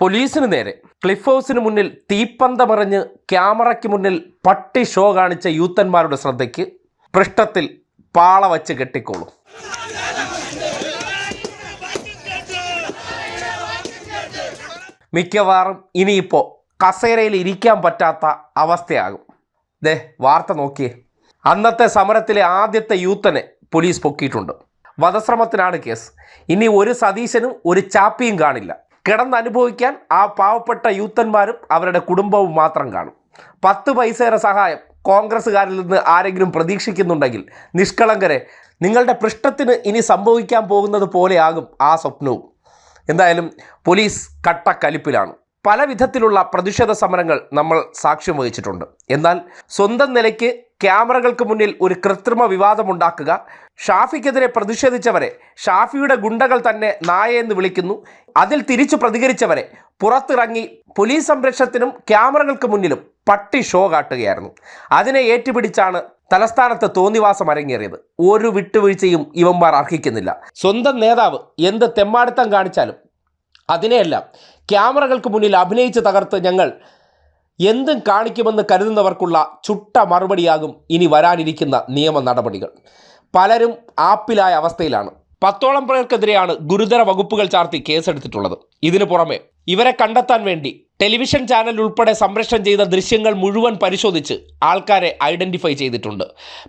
പോലീസിന് നേരെ ക്ലിഫ് ഹൗസിന് മുന്നിൽ തീപ്പന്തമറിഞ്ഞ് ക്യാമറയ്ക്ക് മുന്നിൽ പട്ടി ഷോ കാണിച്ച യൂത്തന്മാരുടെ ശ്രദ്ധയ്ക്ക് പൃഷ്ഠത്തിൽ പാള വച്ച് കെട്ടിക്കോളും. മിക്കവാറും ഇനിയിപ്പോൾ കസേരയിൽ ഇരിക്കാൻ പറ്റാത്ത അവസ്ഥയാകും. ദേ വാർത്ത നോക്കിയേ. അന്നത്തെ സമരത്തിലെ ആദ്യത്തെ യൂത്തനെ പോലീസ് പൊക്കിയിട്ടുണ്ട്. വധശ്രമത്തിനാണ് കേസ്. ഇനി ഒരു സതീശനും ഒരു ചാപ്പിയും കാണില്ല. കിടന്നനുഭവിക്കാൻ ആ പാവപ്പെട്ട യൂത്തന്മാരും അവരുടെ കുടുംബവും മാത്രം കാണും. പത്ത് പൈസയുടെ സഹായം കോൺഗ്രസ്സുകാരിൽ നിന്ന് ആരെങ്കിലും പ്രതീക്ഷിക്കുന്നുണ്ടെങ്കിൽ നിഷ്കളങ്കരെ നിങ്ങളുടെ പൃഷ്ഠത്തിന് ഇനി സംഭവിക്കാൻ പോകുന്നത് പോലെയാകും ആ സ്വപ്നവും. എന്തായാലും പോലീസ് കട്ടക്കലിപ്പിലാണ്. പല വിധത്തിലുള്ള പ്രതിഷേധ സമരങ്ങൾ നമ്മൾ സാക്ഷ്യം വഹിച്ചിട്ടുണ്ട്. എന്നാൽ സ്വന്തം നിലയ്ക്ക് ക്യാമറകൾക്ക് മുന്നിൽ ഒരു കൃത്രിമ വിവാദമുണ്ടാക്കുക. ഷാഫിക്കെതിരെ പ്രതിഷേധിച്ചവരെ ഷാഫിയുടെ ഗുണ്ടകൾ തന്നെ നായ എന്ന് വിളിക്കുന്നു. അതിൽ തിരിച്ചു പ്രതികരിച്ചവരെ പുറത്തിറങ്ങി പോലീസ് സംരക്ഷണത്തിനും ക്യാമറകൾക്ക് മുന്നിലും പട്ടി ഷോ കാട്ടുകയായിരുന്നു. അതിനെ ഏറ്റുപിടിച്ചാണ് തലസ്ഥാനത്ത് തോന്നിവാസം അരങ്ങേറിയത്. ഒരു വിട്ടുവീഴ്ചയും ഇവന്മാർ അർഹിക്കുന്നില്ല. സ്വന്തം നേതാവ് എന്ത് തെമ്മാടിത്തം കാണിച്ചാലും അതിനെയെല്ലാം ക്യാമറകൾക്ക് മുന്നിൽ അഭിനയിച്ച് തകർത്ത് ഞങ്ങൾ എന്തും കാണിക്കുമെന്ന് കരുതുന്നവർക്കുള്ള ചുട്ട മറുപടിയാകും ഇനി വരാനിരിക്കുന്ന നിയമ നടപടികൾ. പലരും ആപ്പിലായ അവസ്ഥയിലാണ്. പത്തോളം പേർക്കെതിരെയാണ് ഗുരുതര വകുപ്പുകൾ ചാർത്തി കേസെടുത്തിട്ടുള്ളത്. ഇതിനു പുറമെ ഇവരെ കണ്ടെത്താൻ വേണ്ടി ടെലിവിഷൻ ചാനൽ ഉൾപ്പെടെ സംപ്രേഷണം ചെയ്ത ദൃശ്യങ്ങൾ മുഴുവൻ പരിശോധിച്ച് ആൾക്കാരെ ഐഡന്റിഫൈ ചെയ്തിട്ടുണ്ട്.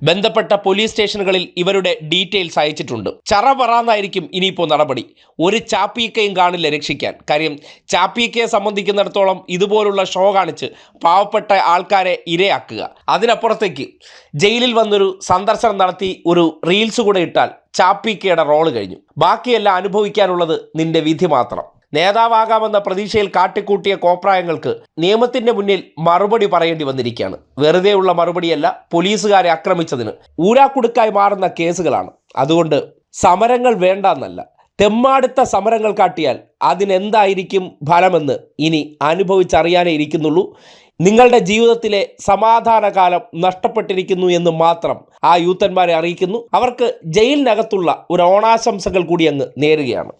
ബന്ധപ്പെട്ട പോലീസ് സ്റ്റേഷനുകളിൽ ഇവരുടെ ഡീറ്റെയിൽസ് അയച്ചിട്ടുണ്ട്. ചറ പറന്നായിരിക്കും ഇനിയിപ്പോൾ നടപടി. ഒരു ചാപ്പീക്കയും കാണില്ല രക്ഷിക്കാൻ. കാര്യം ചാപ്പീക്കയെ സംബന്ധിക്കുന്നിടത്തോളം ഇതുപോലുള്ള ഷോ കാണിച്ച് പാവപ്പെട്ട ആൾക്കാരെ ഇരയാക്കുക. അതിനപ്പുറത്തേക്ക് ജയിലിൽ വന്നൊരു സന്ദർശനം നടത്തി ഒരു റീൽസ് കൂടെ ഇട്ടാൽ ചാപ്പീക്കയുടെ റോൾ കഴിഞ്ഞു. ബാക്കിയെല്ലാം അനുഭവിക്കാനുള്ളത് നിന്റെ വിധി മാത്രം. നേതാവാകാമെന്ന പ്രതീക്ഷയിൽ കാട്ടിക്കൂട്ടിയ കോപ്രായങ്ങൾക്ക് നിയമത്തിന്റെ മുന്നിൽ മറുപടി പറയേണ്ടി വന്നിരിക്കുകയാണ്. വെറുതെയുള്ള മറുപടിയല്ല പോലീസുകാരെ ആക്രമിച്ചതിന്. ഊരാക്കുടുക്കായി മാറുന്ന കേസുകളാണ്. അതുകൊണ്ട് സമരങ്ങൾ വേണ്ട എന്നല്ല തെമ്മാടുത്ത സമരങ്ങൾ കാട്ടിയാൽ അതിനെന്തായിരിക്കും ഫലമെന്ന് ഇനി അനുഭവിച്ചറിയാനേ ഇരിക്കുന്നുള്ളൂ. നിങ്ങളുടെ ജീവിതത്തിലെ സമാധാനകാലം നഷ്ടപ്പെട്ടിരിക്കുന്നു എന്ന് മാത്രം ആ യൂത്തന്മാരെ അറിയിക്കുന്നു. അവർക്ക് ജയിലിനകത്തുള്ള ഒരു ഓണാശംസകൾ കൂടി അങ്ങ് നേരുകയാണ്.